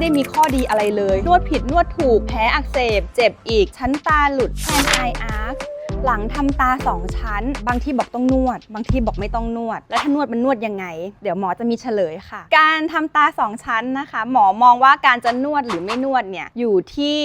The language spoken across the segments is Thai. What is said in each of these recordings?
ได้มีข้อดีอะไรเลย นวดผิดนวดถูกแพ้อักเสบ เจ็บอีก ชั้นตาหลุดแทนไออาร์หลังทำตา 2 ชั้น บางที่บอกต้องนวด บางที่บอกไม่ต้องนวด แล้วถ้านวดมันนวดยังไง เดี๋ยวหมอจะมีเฉลยค่ะ การทำตา 2 ชั้นนะคะ หมอมองว่าการจะนวดหรือไม่นวดเนี่ยอยู่ที่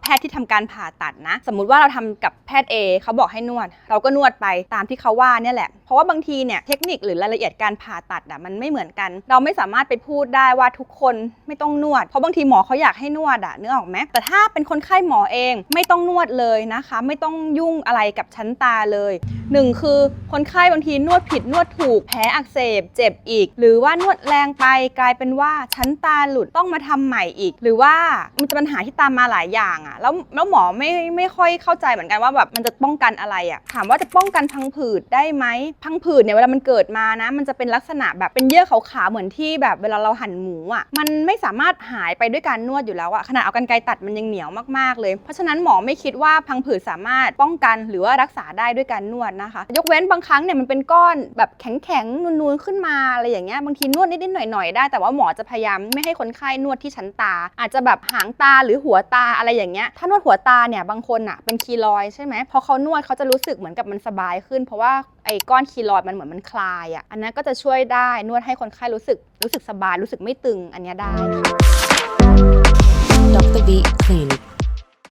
แพทย์ที่ทำการผ่าตัดนะ สมมุติว่าเราทำกับแพทย์ A เขาบอกให้นวด เราก็นวดไปตามที่เขาว่าเนี่ยแหละเพราะว่าบางทีเนี่ยเทคนิคหรือรายละเอียดการผ่าตัดอะมันไม่เหมือนกัน เราไม่สามารถไปพูดได้ว่าทุกคนไม่ต้องนวด เพราะบางทีหมอเขาอยากให้นวดอะนึกออกไหมแต่ถ้าเป็นคนไข้หมอเองไม่ต้องนวดเลยนะคะ ไม่ต้องยุ่งอะไรกับชั้นตาเลยหนึ่งคือคนไข้บางทีนวดผิดนวดถูกแพ้อักเสบเจ็บอีก หรือว่านวดแรงไปกลายเป็นว่าชั้นตาหลุดต้องมาทำใหม่อีก หรือว่ามันจะปัญหาที่ตามมาหลายอย่างอะแล้วแล้วหมอไม่ไม่ค่อยเข้าใจเหมือนกันว่าแบบมันจะป้องกันอะไรอะถามว่าจะป้องกันพังผืดได้ไหมพังผืดเนี่ยเวลามันเกิดมานะ มันจะเป็นลักษณะแบบเป็นเยื่อขาวๆเหมือนที่แบบเวลาเราหั่นหมูอะมันไม่สามารถหายไปด้วยการนวดอยู่แล้วอะขนาดเอากันไกรตัดมันยังเหนียวมากๆเลย เพราะฉะนั้นหมอไม่คิดว่าพังผืดสามารถป้องกันหรือว่ารักษาได้ด้วยการนวดนะคะ ยกเว้นบางครั้งเนี่ยมันเป็นก้อนแบบแข็งๆนูนๆขึ้นมาอะไรอย่างเงี้ยบางทีนวดนิดๆหน่อยๆได้ แต่ว่าหมอจะพยายามไม่ให้คนไข้นวดที่ชั้นตา อาจจะแบบหางตาหรือหัวตาอะไรอย่างเงี้ยถ้านวดหัวตาเนี่ยบางคนอะเป็นคีลอยใช่ไหมพอเขานวดเขาจะรู้สึกเหมือนกับมันสบายขึ้น เพราะว่าไอ้ก้อนคีลอยมันเหมือนมันคลายอะอันนั้นก็จะช่วยได้นวดให้คนไข้รู้สึกรู้สึกสบายรู้สึกไม่ตึงอันเนี้ยได้ค่ะ